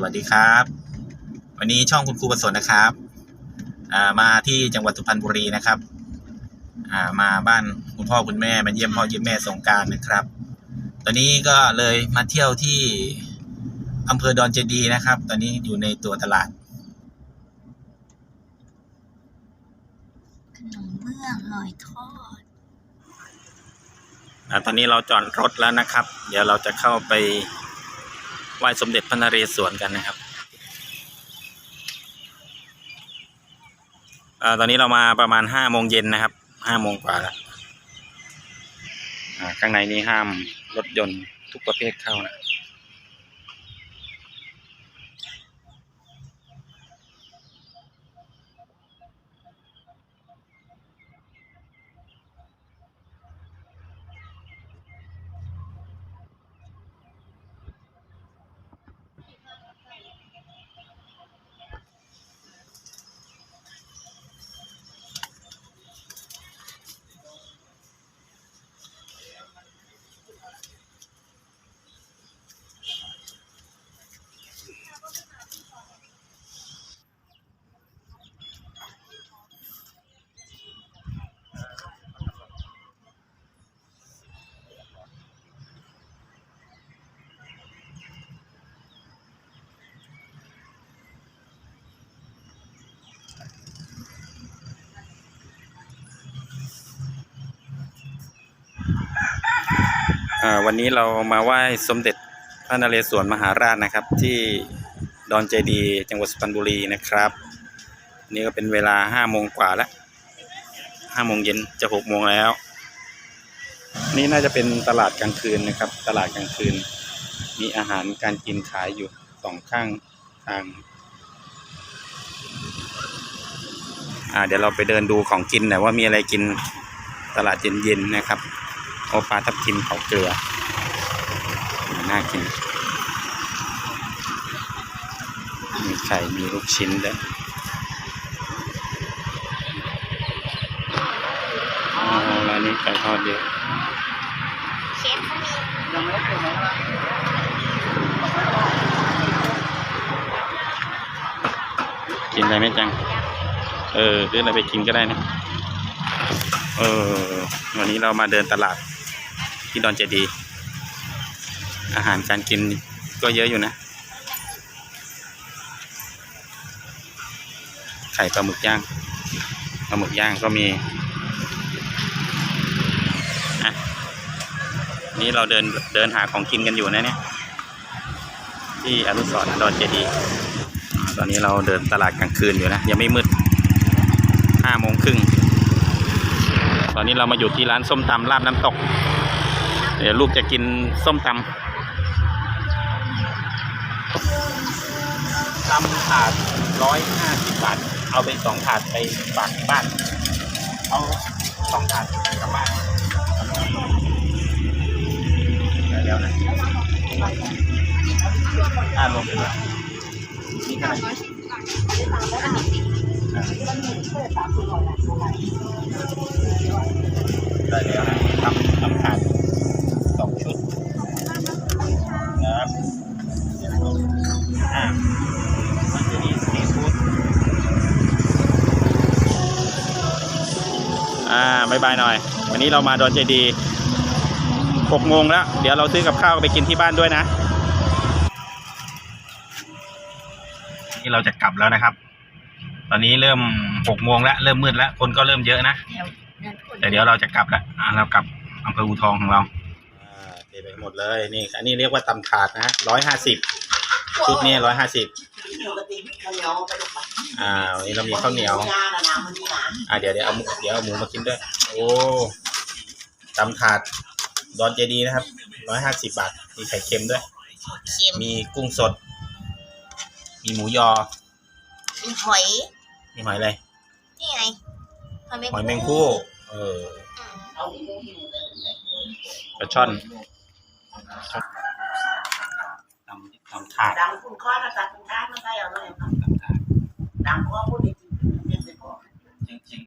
สวัสดีครับ วันนี้ช่องคุณครูประสนนะครับอ่ามาที่จังหวัดสุพรรณบุรีนะครับอ่ามาบ้านคุณพ่อคุณแม่มาเยี่ยมพ่อเยี่ยมแม่สงกรารนะครับ ตอนนี้ก็เลยมาเที่ยวที่อำเภอดอนเจดีย์นะครับ ตอนนี้อยู่ในตัวตลาดขนมเบื้องหอยทอดอ่าตอนนี้เราจอดรถแล้วนะครับ เดี๋ยวเราจะเข้าไป ไหว้สมเด็จพระนเรศวรกันนะครับอตอนนี้เรามาประมาณห้าโมงเย็นนะครับห้าโมงกว่าแล้วข้างในนี้ห้ามรถยนต์ทุกประเภทเข้านะ วันนี้เรามาไหว้สมเด็จพระนเรศวรมหาราชนะครับ ที่ดอนเจดีย์จังหวัดสุพรรณบุรีนะครับ นี่ก็เป็นเวลาห้าโมงกว่าแล้วห้าโมงเย็นจะหกโมงแล้ว นี่น่าจะเป็นตลาดกลางคืนนะครับ ตลาดกลางคืน มีอาหารการกินขายอยู่สองข้างทางอ่าเดี๋ยวเราไปเดินดูของกินหน่อยว่ามีอะไรกินตลาดเย็นๆนะครับ โอปลาทับทิมเผาเกลือ น่ากิน มีไข่มีลูกชิ้นด้วยอ๋อร้านนี้ไก่ทอดเยอะเชฟเขามีกินอะไรไหมจัง เออซื้ออะไรไปกินก็ได้นะ เออ วันนี้เรามาเดินตลาด ที่ดอนเจดี อาหารการกินก็เยอะอยู่นะ ไข่ปลาหมึกย่างปลาหมึกย่างก็มีนี่เราเดินเดินหาของกินกันอยู่นะเนี่ย ที่อนุสรณ์ดอนเจดีตอนนี้เราเดินตลาดกลางคืนอยู่นะ ยังไม่มืดห้าโมงครึ่ง ตอนนี้เรามาอยู่ที่ร้านส้มตำลาบน้ำตก เดี๋ยวลูกจะกินส้มตำตำถาดร้อยห้าสิบบาท เอาไปสองถาดไปฝากบ้าน เอาสองถาดกลับบ้านได้แล้วนะอ่ารวมเป็นว่านี่เท่าไหร่ บายบายหน่อย วันนี้เรามาดอนเจดีหกโมงแล้ว เดี๋ยวเราซื้อกับข้าวไปกินที่บ้านด้วยนะ นี่เราจะกลับแล้วนะครับ ตอนนี้เริ่มหกโมงแล้ว เริ่มมืดแล้ว คนก็เริ่มเยอะนะ แต่เดี๋ยวเราจะกลับแล้วเรากลับอำเภออูทองของเราอ่าเทไปหมดเลย นี่ อันนี้เรียกว่าตำถาดนะร้อยห้าสิบชุดนี้ร้อยห้าสิบอ่าวันนี้เรามีข้าวเหนียว อ่าเดี๋ยวเดี๋ยวเอาเดี๋ยวเอาหมูมากินด้วย โอ้ตำถาดดอนเจดีนะครับร้อยห้าสิบบาท มีไข่เค็มด้วย เค็มมีกุ้งสด มีหมูยอ มีหอย มีหอยอะไร นี่ไงหอยแมงหอยแมงคู่ เอออืมเอาหิวหิวเลยปลาช่อนตำตำถาดดังคุณข้อนะจ๊ะคุณข้ามาใส่เอาหน่อยครับตำถาดดังเพราะว่าผู้ดี